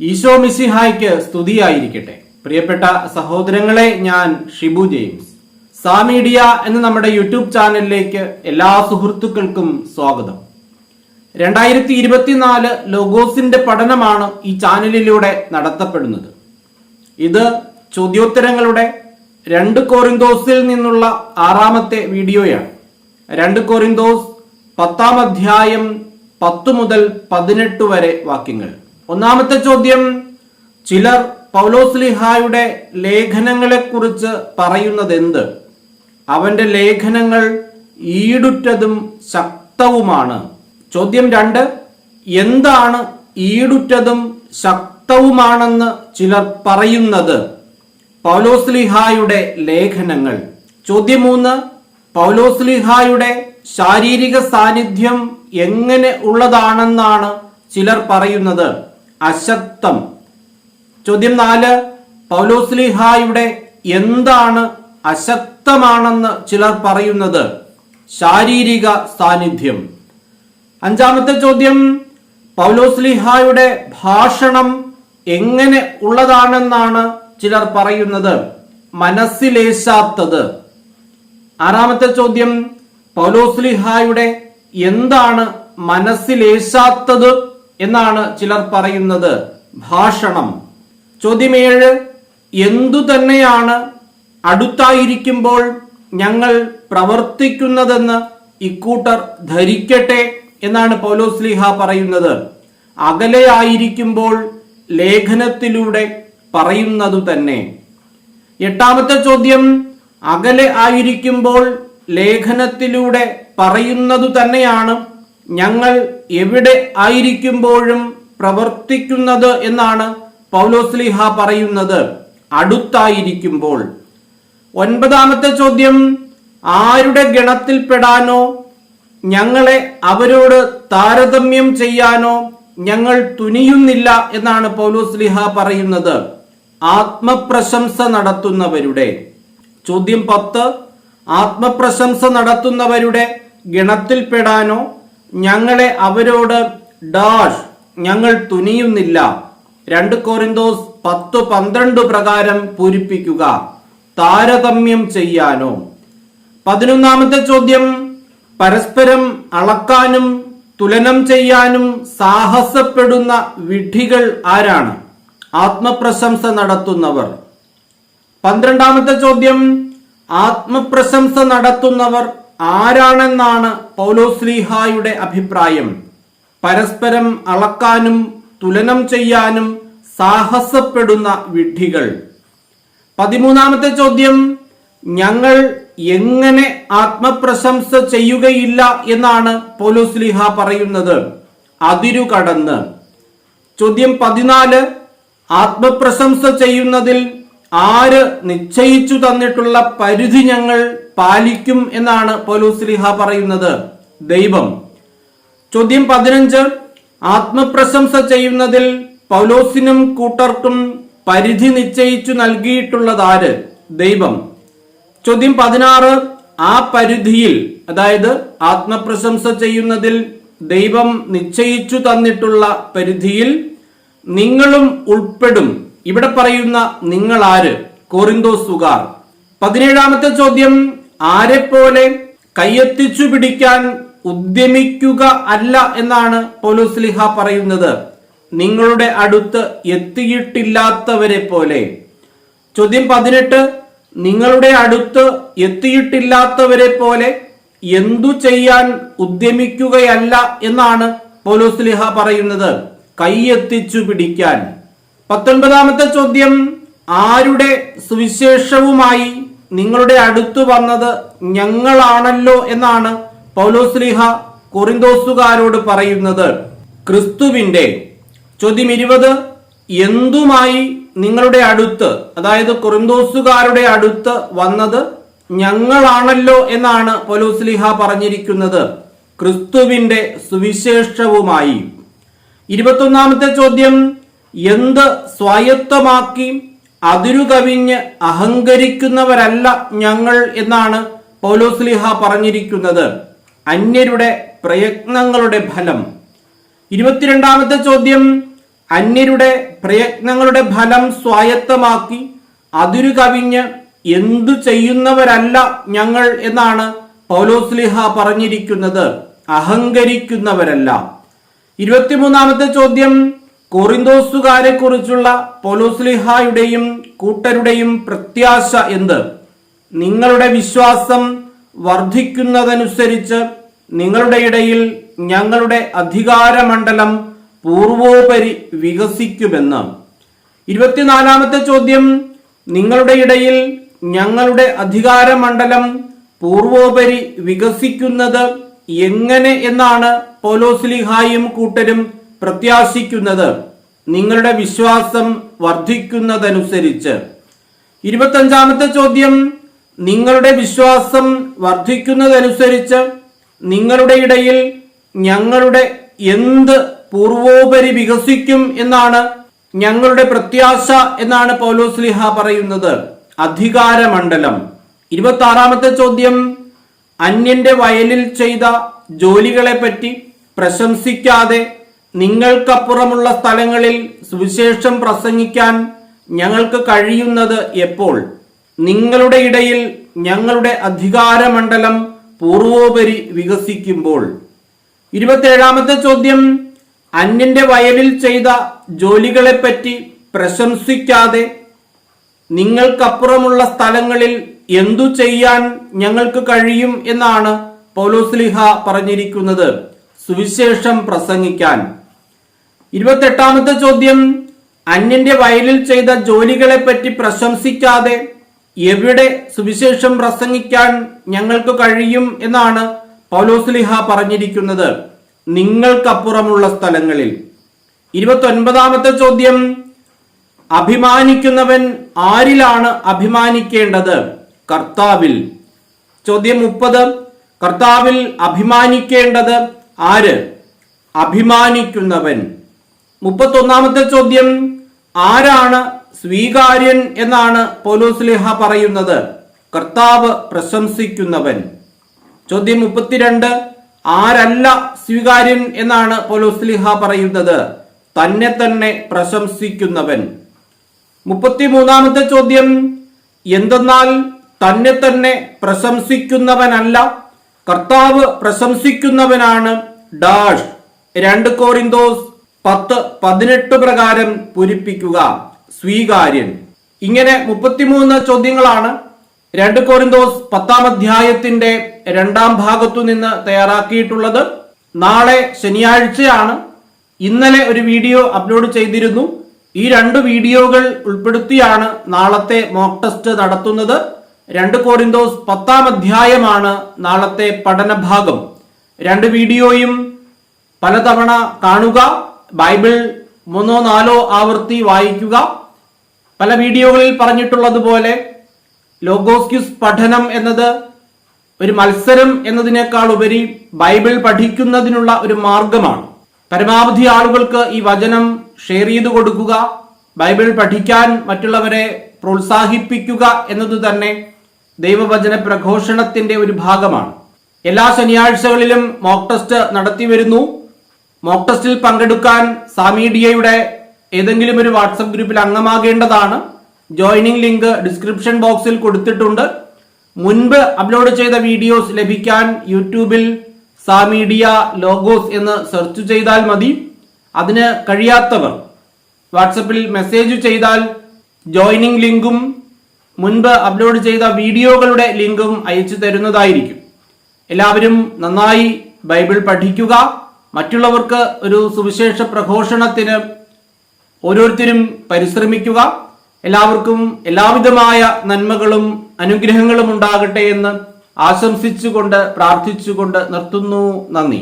ഈശോ മിസിഹായ്ക്ക് സ്തുതിയായിരിക്കട്ടെ. പ്രിയപ്പെട്ട സഹോദരങ്ങളെ ഞാൻ ഷിബു ജെയിംസ്. സാമീഡിയ എന്ന നമ്മുടെ യൂട്യൂബ് ചാനലിലേക്ക് എല്ലാ സുഹൃത്തുക്കൾക്കും സ്വാഗതം. രണ്ടായിരത്തി ഇരുപത്തിനാല് ലോഗോസിന്റെ പഠനമാണ് ഈ ചാനലിലൂടെ നടത്തപ്പെടുന്നത്. ഇത് ചോദ്യോത്തരങ്ങളുടെ രണ്ട് കോറിന്തോസിൽ നിന്നുള്ള ആറാമത്തെ വീഡിയോയാണ്. രണ്ട് കോറിന്തോസ് പത്താം അധ്യായം പത്ത് മുതൽ പതിനെട്ട് വരെ വാക്യങ്ങൾ. ഒന്നാമത്തെ ചോദ്യം ചിലർ പൗലോസ്ലിഹായുടെ ലേഖനങ്ങളെക്കുറിച്ച് പറയുന്നത് എന്ത് അവന്റെ ലേഖനങ്ങൾ ഈടുറ്റതും ശക്തവുമാണ്. ചോദ്യം രണ്ട് എന്താണ് ഈടുറ്റതും ശക്തവുമാണെന്ന് ചിലർ പറയുന്നത്? പൗലോസ്ലിഹായുടെ ലേഖനങ്ങൾ. ചോദ്യം മൂന്ന് പൗലോസ്ലിഹായുടെ ശാരീരിക സാന്നിധ്യം എങ്ങനെ ഉള്ളതാണെന്നാണ് ചിലർ പറയുന്നത്? അശക്തം ചോദ്യം നാല് പൗലോസ്ലിഹായുടെ എന്താണ് അശക്തമാണെന്ന് ചിലർ പറയുന്നത്? ശാരീരിക സാന്നിധ്യം. അഞ്ചാമത്തെ ചോദ്യം പൗലോസ്ലിഹായുടെ ഭാഷണം എങ്ങനെ ഉള്ളതാണെന്നാണ് ചിലർ പറയുന്നത്. മനസ്സിലേശാത്തത്. ആറാമത്തെ ചോദ്യം പൗലോസ്ലിഹായുടെ എന്താണ് മനസ്സിലേശാത്തത്? എന്നാണ് ചിലർ പറയുന്നത്. ഭാഷണം. ചോദ്യമേഴ് എന്തു തന്നെയാണ് അടുത്തായിരിക്കുമ്പോൾ ഞങ്ങൾ പ്രവർത്തിക്കുന്നതെന്ന് ഇക്കൂട്ടർ ധരിക്കട്ടെ എന്നാണ് പൗലോസ്ലിഹ പറയുന്നത്. അകലെയായിരിക്കുമ്പോൾ ലേഖനത്തിലൂടെ പറയുന്നതു തന്നെ. എട്ടാമത്തെ ചോദ്യം അകലെ ആയിരിക്കുമ്പോൾ ലേഖനത്തിലൂടെ പറയുന്നതു തന്നെയാണ് ഞങ്ങൾ എവിടെ ആയിരിക്കുമ്പോഴും പ്രവർത്തിക്കുന്നത് എന്നാണ് പൗലോസ്ലിഹ പറയുന്നത്. അടുത്തായിരിക്കുമ്പോൾ. ഒൻപതാമത്തെ ചോദ്യം ആരുടെ ഗണത്തിൽപ്പെടാനോ ഞങ്ങളെ അവരോട് താരതമ്യം ചെയ്യാനോ ഞങ്ങൾ തുനിയുന്നില്ല എന്നാണ് പൗലോസ്ലിഹ പറയുന്നത്. ആത്മപ്രശംസ നടത്തുന്നവരുടെ. ചോദ്യം പത്ത് ആത്മപ്രശംസ നടത്തുന്നവരുടെ ഗണത്തിൽപ്പെടാനോ ഞങ്ങളെ അവരോട് ഡാഷ് ഞങ്ങൾ തുനിയുന്നില്ല. രണ്ട് കോറിന്തോസ് പത്ത് പന്ത്രണ്ട് പ്രകാരം പൂരിപ്പിക്കുക. താരതമ്യം ചെയ്യാനോ. പതിനൊന്നാമത്തെ ചോദ്യം പരസ്പരം അളക്കാനും തുലനം ചെയ്യാനും സാഹസപ്പെടുന്ന വിഡ്ഢികൾ ആരാണ്? ആത്മപ്രശംസ നടത്തുന്നവർ. പന്ത്രണ്ടാമത്തെ ചോദ്യം ആത്മപ്രശംസ നടത്തുന്നവർ ആരാണെന്നാണ് പൗലോസ്ലീഹായുടെ അഭിപ്രായം? പരസ്പരം അളക്കാനും തുലനം ചെയ്യാനും സാഹസപ്പെടുന്ന വിഡ്ഢികൾ. പതിമൂന്നാമത്തെ ചോദ്യം ഞങ്ങൾ എങ്ങനെ ആത്മപ്രശംസ ചെയ്യുകയില്ല എന്നാണ് പോലോസ്ലിഹ പറയുന്നത്. അതിരു കടന്ന് ചോദ്യം പതിനാല് ആത്മപ്രശംസ ചെയ്യുന്നതിൽ ആര് നിശ്ചയിച്ചു തന്നിട്ടുള്ള പരിധി ഞങ്ങൾ പാലിക്കും എന്നാണ് പൗലോസ്ലിഹ പറയുന്നത്. ദൈവം. ചോദ്യം പതിനഞ്ച്. ആത്മപ്രശംസ ചെയ്യുന്നതിൽ പൗലോസിനും കൂട്ടർക്കും പരിധി നിശ്ചയിച്ചു നൽകിയിട്ടുള്ളതാര്? ദൈവം. ചോദ്യം പതിനാറ്. ആ പരിധിയിൽ അതായത് ആത്മപ്രശംസ ചെയ്യുന്നതിൽ ദൈവം നിശ്ചയിച്ചു തന്നിട്ടുള്ള പരിധിയിൽ നിങ്ങളും ഉൾപ്പെടും. ഇവിടെ പറയുന്ന നിങ്ങൾ ആര് കോറിന്തോസുകാർ. പതിനേഴാമത്തെ ചോദ്യം. ആരെപ്പോലെ കയ്യെത്തിച്ചു പിടിക്കാൻ ഉദ്യമിക്കുക അല്ല എന്നാണ് പോലോസ്ലിഹ പറയുന്നത്. നിങ്ങളുടെ അടുത്ത് എത്തിയിട്ടില്ലാത്തവരെ പോലെ. ചോദ്യം പതിനെട്ട് നിങ്ങളുടെ അടുത്ത് എത്തിയിട്ടില്ലാത്തവരെ പോലെ എന്തു ചെയ്യാൻ ഉദ്യമിക്കുകയല്ല എന്നാണ് പോലോസ്ലിഹ പറയുന്നത്. കൈയെത്തിച്ചു പിടിക്കാൻ. പത്തൊൻപതാമത്തെ ചോദ്യം ആരുടെ സുവിശേഷവുമായി നിങ്ങളുടെ അടുത്ത് വന്നത് ഞങ്ങളാണല്ലോ എന്നാണ് പൗലോസ്ലിഹ കൊറിന്തോസുകാരോട് പറയുന്നത്. ക്രിസ്തുവിന്റെ ചോദ്യം ഇരുപത് എന്തുമായി നിങ്ങളുടെ അടുത്ത് അതായത് കൊറിന്തോസുകാരുടെ അടുത്ത് വന്നത് ഞങ്ങളാണല്ലോ എന്നാണ് പൗലോസ്ലിഹ പറഞ്ഞിരിക്കുന്നത്. ക്രിസ്തുവിന്റെ സുവിശേഷവുമായി. ഇരുപത്തൊന്നാമത്തെ ചോദ്യം എന്ത് സ്വായത്തമാക്കി അതിരുകവിഞ്ഞ് അഹങ്കരിക്കുന്നവരല്ല ഞങ്ങൾ എന്നാണ് പൗലോസ്ലിഹ പറഞ്ഞിരിക്കുന്നത്. അന്യരുടെ പ്രയത്നങ്ങളുടെ ഫലം. ഇരുപത്തിരണ്ടാമത്തെ ചോദ്യം അന്യരുടെ പ്രയത്നങ്ങളുടെ ഫലം സ്വായത്തമാക്കി അതിരു കവിഞ്ഞ് എന്തു ചെയ്യുന്നവരല്ല ഞങ്ങൾ എന്നാണ് പൗലോസ്ലിഹ പറഞ്ഞിരിക്കുന്നത്. അഹങ്കരിക്കുന്നവരല്ല. ഇരുപത്തിമൂന്നാമത്തെ ചോദ്യം കോറിന്തോസുകാരെ കുറിച്ചുള്ള പൊലോസ്ലിഹായുടെയും കൂട്ടരുടെയും പ്രത്യാശ എന്ത്? നിങ്ങളുടെ വിശ്വാസം വർദ്ധിക്കുന്നതനുസരിച്ച് നിങ്ങളുടെ ഇടയിൽ ഞങ്ങളുടെ അധികാരമണ്ഡലം പൂർവോപരി വികസിക്കുമെന്ന്. ഇരുപത്തിനാലാമത്തെ ചോദ്യം നിങ്ങളുടെ ഇടയിൽ ഞങ്ങളുടെ അധികാരമണ്ഡലം പൂർവോപരി വികസിക്കുന്നത് എങ്ങനെ എന്നാണ് പോലോസ്ലിഹായും കൂട്ടരും പ്രത്യാശിക്കുന്നത് നിങ്ങളുടെ വിശ്വാസം വർദ്ധിക്കുന്നതനുസരിച്ച്. ഇരുപത്തഞ്ചാമത്തെ ചോദ്യം നിങ്ങളുടെ വിശ്വാസം വർദ്ധിക്കുന്നതനുസരിച്ച് നിങ്ങളുടെ ഇടയിൽ ഞങ്ങളുടെ എന്ത് പൂർവോപരി വികസിക്കും എന്നാണ് ഞങ്ങളുടെ പ്രത്യാശ എന്നാണ് പൗലോസ്ലിഹ പറയുന്നത്. അധികാരമണ്ഡലം. ഇരുപത്തി ആറാമത്തെ ചോദ്യം അന്യന്റെ വയലിൽ ചെയ്ത ജോലികളെ പറ്റി പ്രശംസിക്കാതെ നിങ്ങൾക്കപ്പുറമുള്ള സ്ഥലങ്ങളിൽ സുവിശേഷം പ്രസംഗിക്കാൻ ഞങ്ങൾക്ക് കഴിയുന്നത് എപ്പോൾ? നിങ്ങളുടെ ഇടയിൽ ഞങ്ങളുടെ അധികാരമണ്ഡലം പൂർവോപരി വികസിക്കുമ്പോൾ. ഇരുപത്തേഴാമത്തെ ചോദ്യം അന്യന്റെ വയലിൽ ചെയ്ത ജോലികളെപ്പറ്റി പ്രശംസിക്കാതെ നിങ്ങൾക്കപ്പുറമുള്ള സ്ഥലങ്ങളിൽ എന്തു ചെയ്യാൻ ഞങ്ങൾക്ക് കഴിയും എന്നാണ് പൗലോസ്ലിഹ പറഞ്ഞിരിക്കുന്നത്. സുവിശേഷം പ്രസംഗിക്കാൻ. ഇരുപത്തെട്ടാമത്തെ ചോദ്യം. അന്യന്റെ വയലിൽ ചെയ്ത ജോലികളെ പറ്റി പ്രശംസിക്കാതെ എവിടെ സുവിശേഷം പ്രസംഗിക്കാൻ ഞങ്ങൾക്ക് കഴിയും എന്നാണ് പൗലോസ്ലിഹ പറഞ്ഞിരിക്കുന്നത്. നിങ്ങൾക്കപ്പുറമുള്ള സ്ഥലങ്ങളിൽ. ഇരുപത്തൊൻപതാമത്തെ ചോദ്യം. അഭിമാനിക്കുന്നവൻ ആരിലാണ് അഭിമാനിക്കേണ്ടത്? കർത്താവിൽ. ചോദ്യം മുപ്പത്. കർത്താവിൽ അഭിമാനിക്കേണ്ടത് ആര്? അഭിമാനിക്കുന്നവൻ. മുപ്പത്തൊന്നാമത്തെ ചോദ്യം ആരാണ് സ്വീകാര്യൻ എന്നാണ് പോലോസ്ലിഹ പറയുന്നത്. കർത്താവ് പ്രശംസിക്കുന്നവൻ. ചോദ്യം മുപ്പത്തിരണ്ട് ആരല്ല സ്വീകാര്യൻ എന്നാണ് പോലോസ്ലിഹ പറയുന്നത്. തന്നെ തന്നെ പ്രശംസിക്കുന്നവൻ. മുപ്പത്തിമൂന്നാമത്തെ ചോദ്യം എന്തെന്നാൽ തന്നെ തന്നെ പ്രശംസിക്കുന്നവനല്ല കർത്താവ് പ്രശംസിക്കുന്നവനാണ് ഡാഷ്. രണ്ട് കോറിന്തോസ് പത്ത് പതിനെട്ട് പ്രകാരം പൂരിപ്പിക്കുക. സ്വീകാര്യൻ ഇങ്ങനെ മുപ്പത്തിമൂന്ന് ചോദ്യങ്ങളാണ് രണ്ട് കോരിന്തോസ് പത്താം അധ്യായത്തിന്റെ രണ്ടാം ഭാഗത്തു നിന്ന് തയ്യാറാക്കിയിട്ടുള്ളത്. നാളെ ശനിയാഴ്ചയാണ്. ഇന്നലെ ഒരു വീഡിയോ അപ്ലോഡ് ചെയ്തിരുന്നു. ഈ രണ്ട് വീഡിയോകൾ ഉൾപ്പെടുത്തിയാണ് നാളത്തെ മോക്ക് ടെസ്റ്റ് നടത്തുന്നത്. രണ്ട് കോരിന്തോസ് പത്താം അധ്യായമാണ് നാളത്തെ പഠനഭാഗം. രണ്ട് വീഡിയോയും പലതവണ കാണുക. ബൈബിൾ മൂന്നോ നാലോ ആവർത്തി വായിക്കുക. പല വീഡിയോകളിൽ പറഞ്ഞിട്ടുള്ളതുപോലെ ലോഗോസ്ക്യൂസ് പഠനം എന്നത് ഒരു മത്സരം എന്നതിനേക്കാൾ ഉപരി ബൈബിൾ പഠിക്കുന്നതിനുള്ള ഒരു മാർഗമാണ്. പരമാവധി ആളുകൾക്ക് ഈ വചനം ഷെയർ ചെയ്തു കൊടുക്കുക ബൈബിൾ പഠിക്കാൻ മറ്റുള്ളവരെ പ്രോത്സാഹിപ്പിക്കുക എന്നത് തന്നെ ദൈവവചന പ്രഘോഷണത്തിന്റെ ഒരു ഭാഗമാണ്. എല്ലാ ശനിയാഴ്ചകളിലും മോക്ക് ടെസ്റ്റ് നടത്തി വരുന്നു. മോക്ക് ടെസ്റ്റിൽ പങ്കെടുക്കാൻ സാമീഡിയയുടെ ഏതെങ്കിലും ഒരു വാട്സപ്പ് ഗ്രൂപ്പിൽ അംഗമാകേണ്ടതാണ്. ജോയിനിങ് ലിങ്ക് ഡിസ്ക്രിപ്ഷൻ ബോക്സിൽ കൊടുത്തിട്ടുണ്ട്. മുൻപ് അപ്ലോഡ് ചെയ്ത വീഡിയോസ് ലഭിക്കാൻ യൂട്യൂബിൽ സാമീഡിയ ലോഗോസ് എന്ന് സെർച്ച് ചെയ്താൽ മതി. അതിന് കഴിയാത്തവർ വാട്സപ്പിൽ മെസ്സേജ് ചെയ്താൽ ജോയിനിങ് ലിങ്കും മുൻപ് അപ്ലോഡ് ചെയ്ത വീഡിയോകളുടെ ലിങ്കും അയച്ചു തരുന്നതായിരിക്കും. എല്ലാവരും നന്നായി ബൈബിൾ പഠിക്കുക. മറ്റുള്ളവർക്ക് ഒരു സുവിശേഷ പ്രഘോഷണത്തിന് ഓരോരുത്തരും പരിശ്രമിക്കുക. എല്ലാവർക്കും എല്ലാവിധമായ നന്മകളും അനുഗ്രഹങ്ങളും ഉണ്ടാകട്ടെ എന്ന് ആശംസിച്ചുകൊണ്ട് പ്രാർത്ഥിച്ചുകൊണ്ട് നിർത്തുന്നു. നന്ദി.